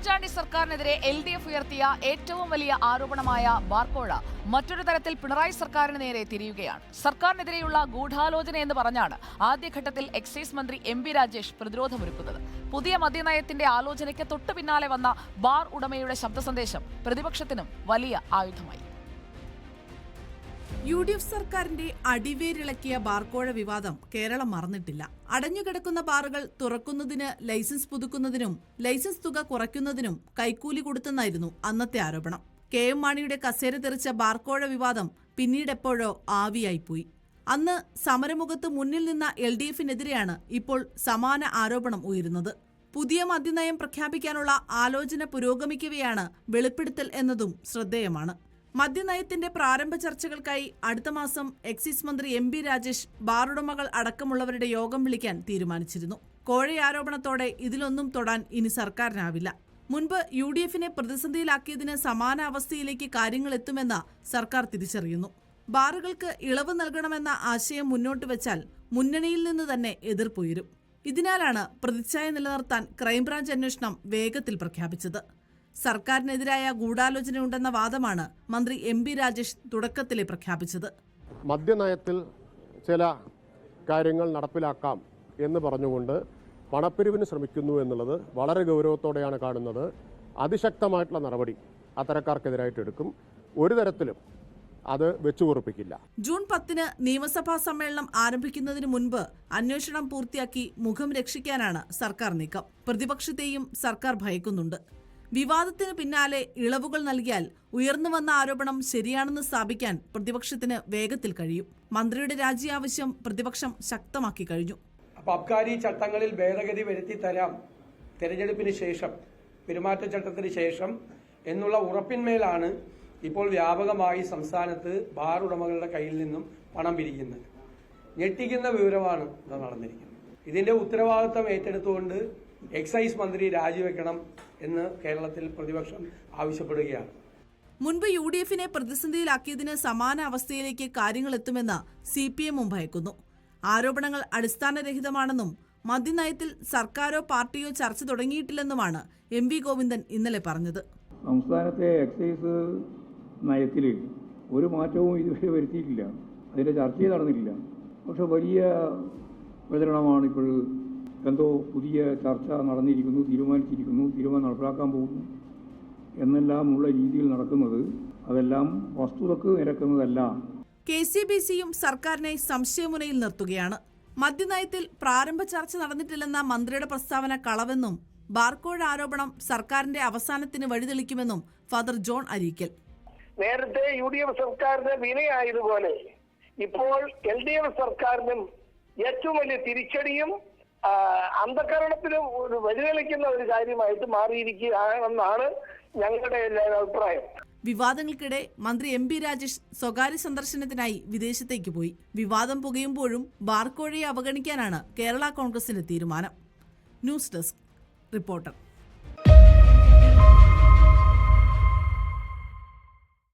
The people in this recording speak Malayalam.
ഉമ്മൻചാണ്ടി സർക്കാരിനെതിരെ എൽ ഡി എഫ് ഉയർത്തിയ ഏറ്റവും വലിയ ആരോപണമായ ബാർക്കോഴ മറ്റൊരു തരത്തിൽ പിണറായി സർക്കാരിന് നേരെ തിരിയുകയാണ്. സർക്കാരിനെതിരെയുള്ള ഗൂഢാലോചന എന്ന് പറഞ്ഞാണ് ആദ്യഘട്ടത്തിൽ എക്സൈസ് മന്ത്രി എം പി രാജേഷ് പ്രതിരോധമൊരുക്കുന്നത്. പുതിയ മദ്യനയത്തിന്റെ ആലോചനയ്ക്ക് തൊട്ടു പിന്നാലെ വന്ന ബാർ ഉടമയുടെ ശബ്ദ സന്ദേശം പ്രതിപക്ഷത്തിനും വലിയ ആയുധമായി. യു ഡി എഫ് സർക്കാരിന്റെ അടിവേരിളക്കിയ ബാർക്കോഴ വിവാദം കേരളം മറന്നിട്ടില്ല. അടഞ്ഞുകിടക്കുന്ന ബാറുകൾ തുറക്കുന്നതിന് ലൈസൻസ് പുതുക്കുന്നതിനും ലൈസൻസ് തുക കുറയ്ക്കുന്നതിനും കൈക്കൂലി കൊടുത്തെന്നായിരുന്നു അന്നത്തെ ആരോപണം. കെ എം മാണിയുടെ കസേര തെറിച്ച ബാർക്കോഴ വിവാദം പിന്നീടെപ്പോഴോ ആവിയായിപ്പോയി. അന്ന് സമരമുഖത്ത് മുന്നിൽ നിന്ന എൽ ഡി എഫിനെതിരെയാണ് ഇപ്പോൾ സമാന ആരോപണം ഉയരുന്നത്. പുതിയ മദ്യനയം പ്രഖ്യാപിക്കാനുള്ള ആലോചന പുരോഗമിക്കവെയാണ് വെളിപ്പെടുത്തൽ എന്നതും ശ്രദ്ധേയമാണ്. മദ്യനയത്തിന്റെ പ്രാരംഭ ചർച്ചകൾക്കായി അടുത്ത മാസം എക്സൈസ് മന്ത്രി എം ബി രാജേഷ് ബാറുടമകൾ അടക്കമുള്ളവരുടെ യോഗം വിളിക്കാൻ തീരുമാനിച്ചിരുന്നു. കോഴയാരോപണത്തോടെ ഇതിലൊന്നും തൊടാൻ ഇനി സർക്കാരിനാവില്ല. മുൻപ് യു ഡി എഫിനെ പ്രതിസന്ധിയിലാക്കിയതിന് സമാന അവസ്ഥയിലേക്ക് കാര്യങ്ങൾ എത്തുമെന്ന് സർക്കാർ തിരിച്ചറിയുന്നു. ബാറുകൾക്ക് ഇളവ് നൽകണമെന്ന ആശയം മുന്നോട്ട് വെച്ചാൽ മുന്നണിയിൽ നിന്ന് തന്നെ എതിർപ്പുയരും ഇതിനാലാണ് പ്രതിച്ഛായ നിലനിർത്താൻ ക്രൈംബ്രാഞ്ച് അന്വേഷണം വേഗത്തിൽ പ്രഖ്യാപിച്ചത്. സർക്കാരിനെതിരായ ഗൂഢാലോചനയുണ്ടെന്ന വാദമാണ് മന്ത്രി എം പി രാജേഷ് തുടക്കത്തിലെ പ്രഖ്യാപിച്ചത്. മദ്യനയത്തിൽ ചില കാര്യങ്ങൾ നടപ്പിലാക്കാം എന്ന് പറഞ്ഞുകൊണ്ട് പണപ്പിരിവിന് ശ്രമിക്കുന്നു എന്നുള്ളത് വളരെ ഗൗരവത്തോടെയാണ് കാണുന്നത്. അതിശക്തമായിട്ടുള്ള നടപടി അത്തരക്കാർക്കെതിരായിട്ട് എടുക്കും. ഒരു തരത്തിലും അത് വെച്ചുപൊറുപ്പിക്കില്ല. ജൂൺ പത്തിന് നിയമസഭാ സമ്മേളനം ആരംഭിക്കുന്നതിന് മുൻപ് അന്വേഷണം പൂർത്തിയാക്കി മുഖം രക്ഷിക്കാനാണ് സർക്കാർ നീക്കം. പ്രതിപക്ഷത്തെയും സർക്കാർ ഭയക്കുന്നുണ്ട്. വിവാദത്തിന് പിന്നാലെ ഇളവുകൾ നൽകിയാൽ ഉയർന്നു വന്ന ആരോപണം ശരിയാണെന്ന് സ്ഥാപിക്കാൻ പ്രതിപക്ഷത്തിന് വേഗത്തിൽ കഴിയും. മന്ത്രിയുടെ രാജി ആവശ്യം പ്രതിപക്ഷം ശക്തമാക്കി കഴിഞ്ഞു. അപ്പൊ അബ്കാരി ചട്ടങ്ങളിൽ ഭേദഗതി വരുത്തി തരാം. തെരഞ്ഞെടുപ്പിന് ശേഷം പെരുമാറ്റച്ചട്ടത്തിന് ശേഷം എന്നുള്ള ഉറപ്പിന്മേലാണ് ഇപ്പോൾ വ്യാപകമായി സംസ്ഥാനത്ത് ബാർ ഉടമകളുടെ കയ്യിൽ നിന്നും പണം പിരിക്കുന്നത് ഞെട്ടിക്കുന്ന വിവരമാണ് ഇത് നടന്നിരിക്കുന്നത്. ഇതിന്റെ ഉത്തരവാദിത്തം ഏറ്റെടുത്തുകൊണ്ട് എക്സൈസ് മന്ത്രി രാജിവെക്കണം എന്ന് കേരളത്തിൽ പ്രതിപക്ഷം ആവശ്യപ്പെടുകയാണ്. മുൻപ് യു ഡി എഫിനെ പ്രതിസന്ധിയിലാക്കിയതിന് സമാന അവസ്ഥയിലേക്ക് കാര്യങ്ങൾ എത്തുമെന്ന് സി പി എമ്മും ഭയക്കുന്നു ആരോപണങ്ങൾ അടിസ്ഥാനരഹിതമാണെന്നും മദ്യനയത്തിൽ സർക്കാരോ പാർട്ടിയോ ചർച്ച തുടങ്ങിയിട്ടില്ലെന്നുമാണ് എം വി ഗോവിന്ദൻ ഇന്നലെ പറഞ്ഞത്. സംസ്ഥാനത്തെ എക്സൈസ് നയത്തിൽ ഒരു മാറ്റവും ഇതുവരെ വരുത്തിയിട്ടില്ല. അതിന്റെ ചർച്ചയും നടന്നിട്ടില്ല. പക്ഷെ വലിയ പ്രചരണമാണ് ഇപ്പോൾ എന്തോ പുതിയ ചർച്ച നടന്നിരിക്കുന്നു തീരുമാനിച്ചിരിക്കുന്നു തീരുമാനം നടപ്പിലാക്കാൻ പോകുന്നു. എന്നെല്ലാമുള്ള രീതിയിൽ നടക്കുന്നത് അതെല്ലാം വസ്തുതക്ക് നിരക്കുന്നതല്ല. കെ സി ബി സിയും സർക്കാരിനെ സംശയമുനയിൽ നിർത്തുകയാണ്. മദ്യനയത്തിൽ പ്രാരംഭ ചർച്ച നടന്നിട്ടില്ലെന്ന മന്ത്രിയുടെ പ്രസ്താവന കളവെന്നും ബാർക്കോഴ് ആരോപണം സർക്കാരിന്റെ അവസാനത്തിന് വഴിതെളിക്കുമെന്നും ഫാദർ ജോൺ അരീക്കൽ നേരത്തെ യു ഡി എഫ് സർക്കാരിന്റെ വിനയായതുപോലെ ഇപ്പോൾ എൽ ഡി എഫ് സർക്കാരിനും ഏറ്റവും വലിയ തിരിച്ചടിയും അന്ധകരണത്തിനും ഒരു വഴിതെളിക്കുന്ന ഒരു കാര്യമായിട്ട് മാറിയിരിക്കുകയാണെന്നാണ് ഞങ്ങളുടെ എല്ലാവരും അഭിപ്രായം. വിവാദങ്ങൾക്കിടെ മന്ത്രി എം പി രാജേഷ് സ്വകാര്യ സന്ദർശനത്തിനായി വിദേശത്തേക്ക് പോയി. വിവാദം പുകയുമ്പോഴും ബാർക്കോഴയെ അവഗണിക്കാനാണ് കേരള കോൺഗ്രസിന്റെ തീരുമാനം. News desk reporter.